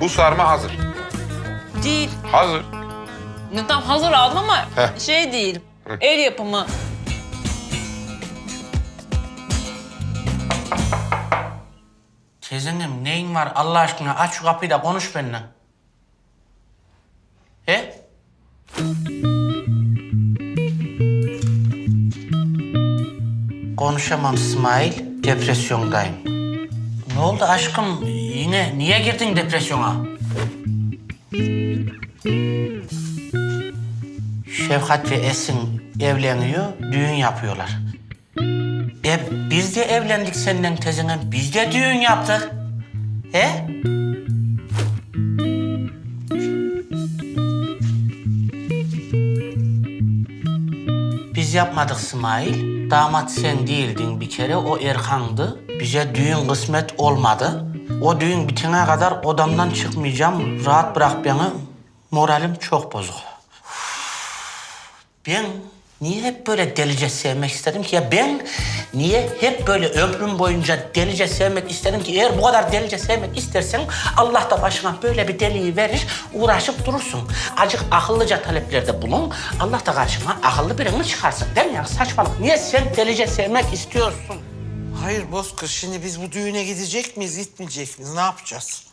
Bu sarma hazır. Değil. Hazır. Tam hazır aldım ama Heh. şey değil. El yapımı. Teyzenim neyin var Allah aşkına aç şu kapıyı da konuş benimle. He? Konuşamam İsmail, depresyondayım. Ne oldu aşkım? Yine niye girdin depresyona? Şefkat ve Esin evleniyor, düğün yapıyorlar. E biz de evlendik seninle teyzenem. Biz de düğün yaptık. He? Biz yapmadık İsmail. Damat sen değildin bir kere. O Erkan'dı. Bize düğün kısmet olmadı. O düğün bitene kadar odamdan çıkmayacağım. Rahat bırak beni. Moralim çok bozuk. Ben niye hep böyle delice sevmek istedim ki? Ya ben niye hep böyle ömrüm boyunca delice sevmek istedim ki? Eğer bu kadar delice sevmek istersen Allah da başına böyle bir deliği verir, uğraşıp durursun. Acık akıllıca taleplerde bulun, Allah da karşına akıllı birini çıkarsın. Değil mi ya? Saçmalık. Niye sen delice sevmek istiyorsun? Hayır Bozkır şimdi biz bu düğüne gidecek miyiz gitmeyecek miyiz ne yapacağız?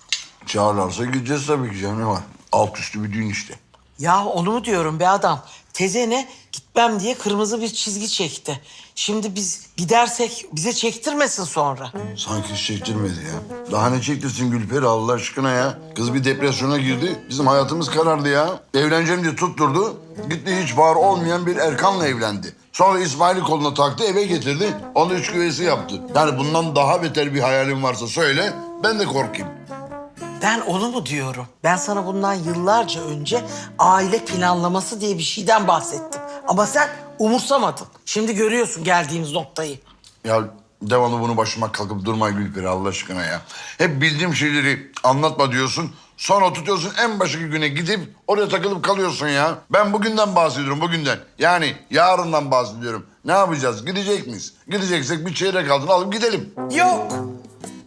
Çağırlarsa gideceğiz tabii ki canım ne var? Alt üstü bir düğün işte. Ya onu mu diyorum be adam? Tezene gitmem diye kırmızı bir çizgi çekti. Şimdi biz gidersek bize çektirmesin sonra. Sanki çektirmedi ya. Daha ne çektirsin Gülperi Allah aşkına ya? Kız bir depresyona girdi. Bizim hayatımız karardı ya. Evleneceğim diye tutturdu. Gitti hiç var olmayan bir Erkan'la evlendi. Sonra İsmail'i koluna taktı eve getirdi. Onu üç güveysi yaptı. Yani bundan daha beter bir hayalim varsa söyle. Ben de korkayım. Ben onu mu diyorum? Ben sana bundan yıllarca önce aile planlaması diye bir şeyden bahsettim. Ama sen umursamadın. Şimdi görüyorsun geldiğimiz noktayı. Ya devamlı bunu başıma kalkıp durma Gülperi Allah aşkına ya. Hep bildiğim şeyleri anlatma diyorsun. Sonra tutuyorsun en başki güne gidip oraya takılıp kalıyorsun ya. Ben bugünden bahsediyorum bugünden. Yani yarından bahsediyorum. Ne yapacağız? Gidecek miyiz? Gideceksek bir çeyrek altın alıp gidelim. Yok.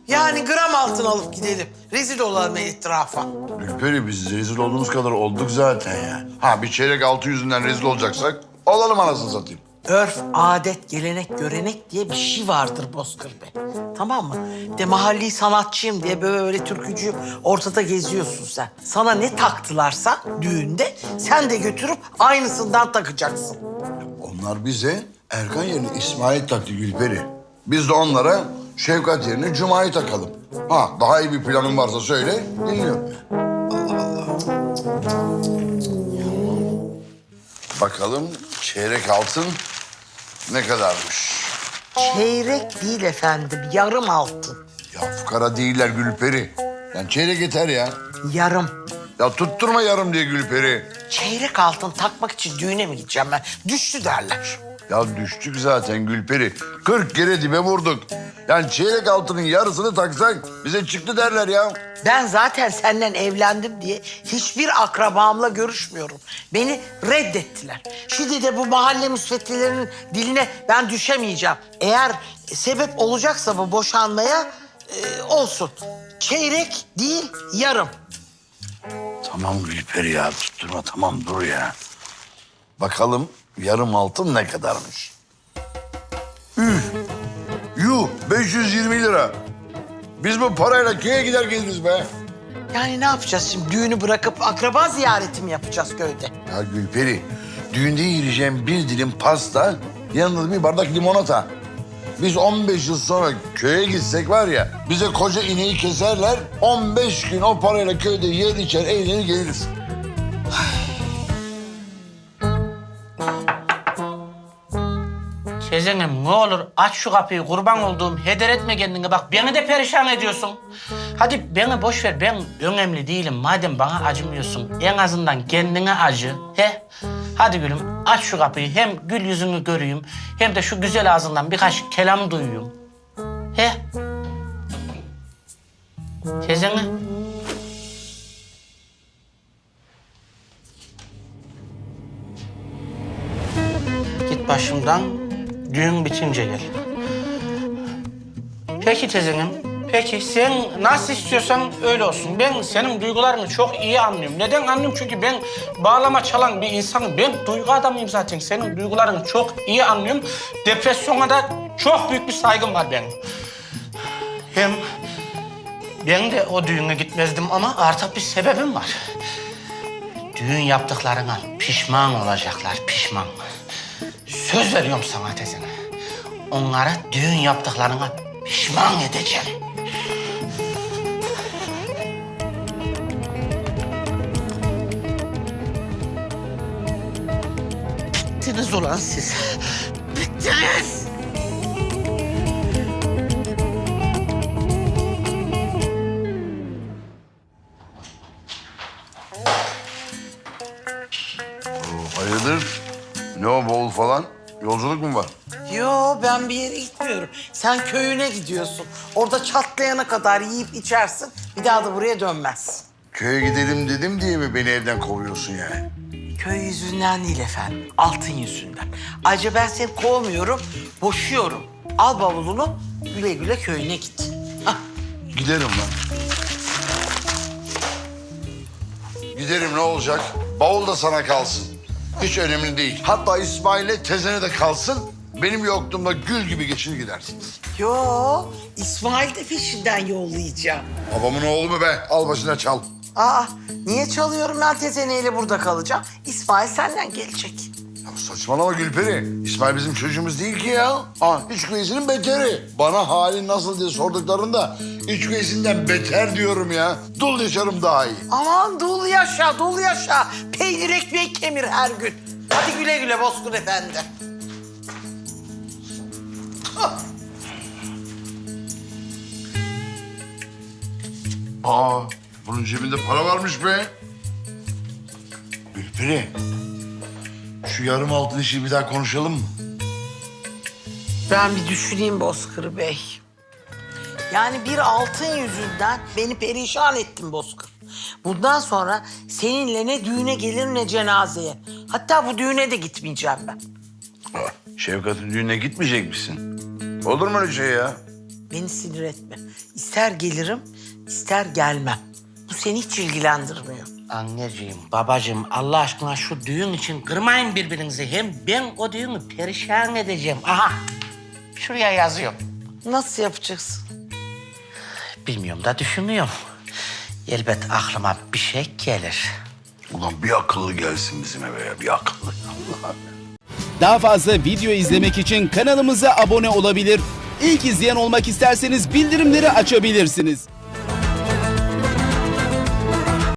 Yani gram altın alıp gidelim. Rezil olalım etrafa. Gülperi biz rezil olduğumuz kadar olduk zaten ya. Ha bir çeyrek altı yüzünden rezil olacaksak olalım anasını satayım. Örf, adet, gelenek, görenek diye bir şey vardır Bozkır Bey. Tamam mı? De mahalli sanatçıyım diye böyle türkücü ortada geziyorsun sen. Sana ne taktılarsa düğünde sen de götürüp aynısından takacaksın. Onlar bize Erkan yerine İsmail taktı Gülperi. Biz de onlara Şevkat yerine Cuma'yı takalım. Ha daha iyi bir planın varsa söyle dinliyorum. Allah Allah. Bakalım çeyrek altın ne kadarmış? Çeyrek değil efendim, yarım altın. Ya fukara değiller Gülperi. Yani çeyrek yeter ya. Yarım. Ya tutturma yarım diye Gülperi. Çeyrek altın takmak için düğüne mi gideceğim ben? Düştü derler. Ya düştük zaten Gülperi. 40 kere dibe vurduk. Yani çeyrek altının yarısını taksak bize çıktı derler ya. Ben zaten senden evlendim diye hiçbir akrabamla görüşmüyorum. Beni reddettiler. Şimdi de bu mahalle müsveddelerinin diline ben düşemeyeceğim. Eğer sebep olacaksa bu boşanmaya e, olsun. Çeyrek değil yarım. Tamam Gülperi ya tutturma tamam dur ya. Bakalım yarım altın ne kadarmış? Üh, yuh 520 lira. Biz bu parayla köye gider geliriz be. Yani ne yapacağız şimdi? Düğünü bırakıp akraba ziyareti mi yapacağız köyde? Ya Gülperi, düğünde yiyeceğim bir dilim pasta, yanında da bir bardak limonata. Biz 15 yıl sonra köye gitsek var ya, bize koca ineği keserler, 15 gün o parayla köyde yer içer, eğlenir geliriz. Tezenim ne olur aç şu kapıyı kurban olduğum heder etme kendini bak beni de perişan ediyorsun. Hadi beni boş ver ben önemli değilim madem bana acımıyorsun en azından kendine acı he. Hadi gülüm aç şu kapıyı hem gül yüzünü göreyim hem de şu güzel ağzından birkaç kelam duyuyum. He. Tezene. Git başımdan düğün bitince gel. Peki tezenim Peki sen nasıl istiyorsan öyle olsun. Ben senin duygularını çok iyi anlıyorum. Neden anlıyorum? Çünkü ben bağlama çalan bir insanım. Ben duygu adamıyım zaten. Senin duygularını çok iyi anlıyorum. Depresyona da çok büyük bir saygım var benim. Hem ben de o düğüne gitmezdim ama artık bir sebebim var. Düğün yaptıklarına pişman olacaklar, pişman. Söz veriyorum sana tezene. Onlara düğün yaptıklarına pişman edeceğim. Bittiniz ulan siz. Bittiniz. Hayırdır? Ne o bavul falan? Yolculuk mu var? Yo ben bir yere gitmiyorum. Sen köyüne gidiyorsun. Orada çatlayana kadar yiyip içersin. Bir daha da buraya dönmezsin. Köye gidelim dedim diye mi beni evden kovuyorsun yani? Köy yüzünden değil efendim. Altın yüzünden. Ayrıca ben seni kovmuyorum, boşuyorum. Al bavulunu, güle güle köyüne git. Hah. Giderim lan. Giderim ne olacak? Bavul da sana kalsın. Hiç önemli değil. Hatta İsmail'e tezene de kalsın. Benim yokluğumda gül gibi geçinir gidersiniz. Yo, İsmail de peşinden yollayacağım. Babamın oğlu mu be? Al başına çal. Aa, niye çalıyorum ben tezeneyle burada kalacağım? İsmail senden gelecek. Ya saçmalama Gülperi. İsmail bizim çocuğumuz değil ki ya. Aa, iç güveysinin beteri. Bana halin nasıl diye sorduklarında iç güveysinden beter diyorum ya. Dul yaşarım daha iyi. Aman dul yaşa, dul yaşa. Peynir ekmeği kemir her gün. Hadi güle güle Bozkır Efendi. Aa, bunun cebinde para varmış be. Gülperi, şu yarım altın işi bir daha konuşalım mı? Ben bir düşüneyim Bozkır Bey. Yani bir altın yüzünden beni perişan ettin Bozkır. Bundan sonra seninle ne düğüne gelir ne cenazeye. Hatta bu düğüne de gitmeyeceğim ben. Şevkat'ın düğününe gitmeyecek misin? Olur mu öyle şey ya? Beni sinir etme. İster gelirim, ister gelmem. Bu seni hiç ilgilendirmiyor. Anneciğim, babacığım Allah aşkına şu düğün için kırmayın birbirinizi. Hem ben o düğünü perişan edeceğim. Aha, şuraya yazıyorum. Nasıl yapacaksın? Bilmiyorum da düşünüyorum. Elbet aklıma bir şey gelir. Ulan bir akıllı gelsin bizim eve ya, bir akıllı. Allah Daha fazla video izlemek için kanalımıza abone olabilir. İlk izleyen olmak isterseniz bildirimleri açabilirsiniz.